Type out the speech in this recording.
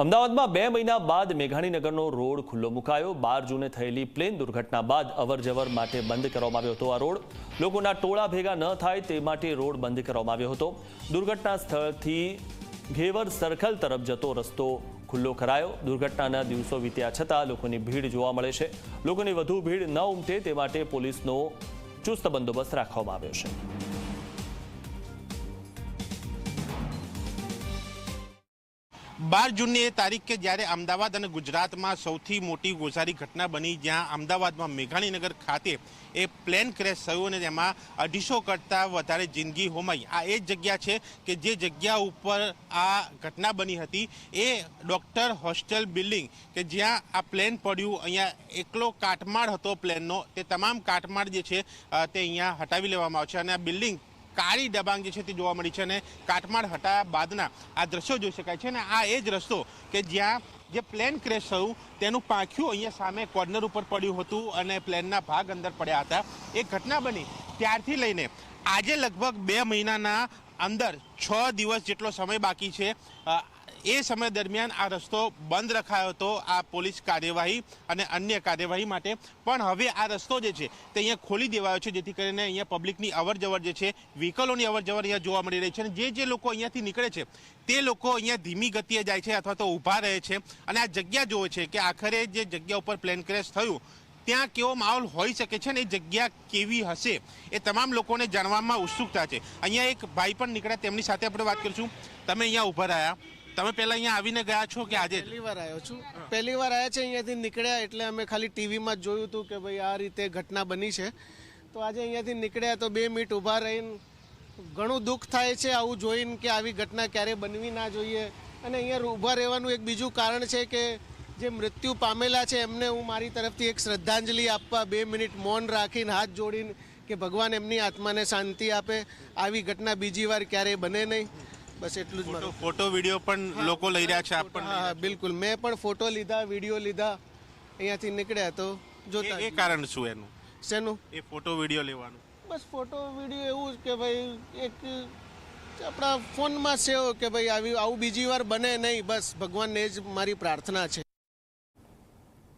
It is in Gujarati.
અમદાવાદમાં બે મહિના બાદ મેઘાણીનગરનો રોડ ખુલ્લો મુકાયો. બાર જૂને થયેલી પ્લેન દુર્ઘટના બાદ અવરજવર માટે બંધ કરવામાં આવ્યો હતો આ રોડ. લોકોના ટોળા ભેગા ન થાય તે માટે રોડ બંધ કરવામાં આવ્યો હતો. દુર્ઘટના સ્થળથી ઘેવર સર્કલ તરફ જતો રસ્તો ખુલ્લો કરાયો. દુર્ઘટનાના દિવસો વીત્યા છતાં લોકોની ભીડ જોવા મળે છે. લોકોની વધુ ભીડ ન ઉમટે તે માટે પોલીસનો ચુસ્ત બંદોબસ્ત રાખવામાં આવ્યો છે. બાર જૂનની એ તારીખ કે જ્યારે અમદાવાદ અને ગુજરાતમાં સૌથી મોટી ગોઝારી ઘટના બની, જ્યાં અમદાવાદમાં મેઘાણીનગર ખાતે એ પ્લેન ક્રેશ થયું અને તેમાં અઢીસો કરતાં વધારે જિંદગી હોમાઈ. આ એ જ જગ્યા છે કે જે જગ્યા ઉપર આ ઘટના બની હતી, એ ડૉક્ટર હોસ્ટેલ બિલ્ડિંગ કે જ્યાં આ પ્લેન પડ્યું. અહીંયા એકલો કાટમાળ હતો પ્લેનનો. તે તમામ કાટમાળ જે છે તે અહીંયા હટાવી લેવામાં આવશે. અને આ બિલ્ડિંગ કાળી ડબાંગ જે છે તે જોવા મળી છે અને કાટમાળ હટાયા બાદના આ દ્રશ્યો જોઈ શકાય છે અને આ એ જ રસ્તો કે જ્યાં જે પ્લેન ક્રેશ થયું તેનું પાંખ્યું અહીંયા સામે કોર્નર ઉપર પડ્યું હતું અને પ્લેનના ભાગ અંદર પડ્યા હતા. એ ઘટના બની ત્યારથી લઈને આજે લગભગ બે મહિનાના અંદર છ દિવસ જેટલો સમય બાકી છે. એ સમય દરમિયાન આ રસ્તો બંધ રખાયો હતો, આ પોલીસ કાર્યવાહી અને અન્ય કાર્યવાહી માટે. પણ હવે આ રસ્તો જે છે તે અહીંયા ખોલી દેવાયો છે, જેથી કરીને અહીંયા પબ્લિકની અવર જે છે, વ્હીકલોની અવર જવર અહીંયા જોવા મળી રહી છે અને જે જે લોકો અહીંયાથી નીકળે છે, તે લોકો અહીંયા ધીમી ગતિએ જાય છે અથવા તો ઊભા રહે છે. અને આ જગ્યા જોવે છે કે આખરે જે જગ્યા ઉપર પ્લેન ક્રેશ થયું, ત્યાં કેવો માહોલ હોઈ શકે છે ને એ જગ્યા કેવી હશે, એ તમામ લોકોને જાણવામાં ઉત્સુકતા છે. અહીંયા એક ભાઈ પણ નીકળ્યા, તેમની સાથે આપણે વાત કરીશું. તમે અહીંયા ઊભા રહ્યા. તમે પહેલા અહીંયા આવીને ગયા છો કે આજે? પહેલી વાર આવ્યો છું. પહેલી વાર આવ્યા છે, અહીંયાથી નીકળ્યા એટલે અમે ખાલી ટીવીમાં જ જોયું હતું કે ભાઈ આ રીતે ઘટના બની છે. તો આજે અહીંયાથી નીકળ્યા તો બે મિનિટ ઊભા રહીને ઘણું દુઃખ થાય છે આવું જોઈને કે આવી ઘટના ક્યારે બનવી ના જોઈએ. અને અહીંયા ઊભા રહેવાનું એક બીજું કારણ છે કે જે મૃત્યુ પામેલા છે, એમને હું મારી તરફથી એક શ્રદ્ધાંજલિ આપવા બે મિનિટ મૌન રાખીને હાથ જોડીને કે ભગવાન એમની આત્માને શાંતિ આપે. આવી ઘટના બીજી વાર ક્યારેય બને નહીં. બસ એટલું જ મારું. ફોટો વીડિયો પણ લોકો લઈ રહ્યા છે આપ પણ હા બિલકુલ. મેં પણ ફોટો લીધા વીડિયો લીધા અહીંયાથી નીકળ્યા તો જોતા એ- એ કારણ શું એનું? શેનું? એ ફોટો વીડિયો લેવાનું. બસ ફોટો વીડિયો એવું જ કે ભાઈ એક આપણા ફોનમાં સેવ કે ભાઈ આવી આવું બીજી વાર બને નહીં. બસ ભગવાનને જ મારી પ્રાર્થના છે.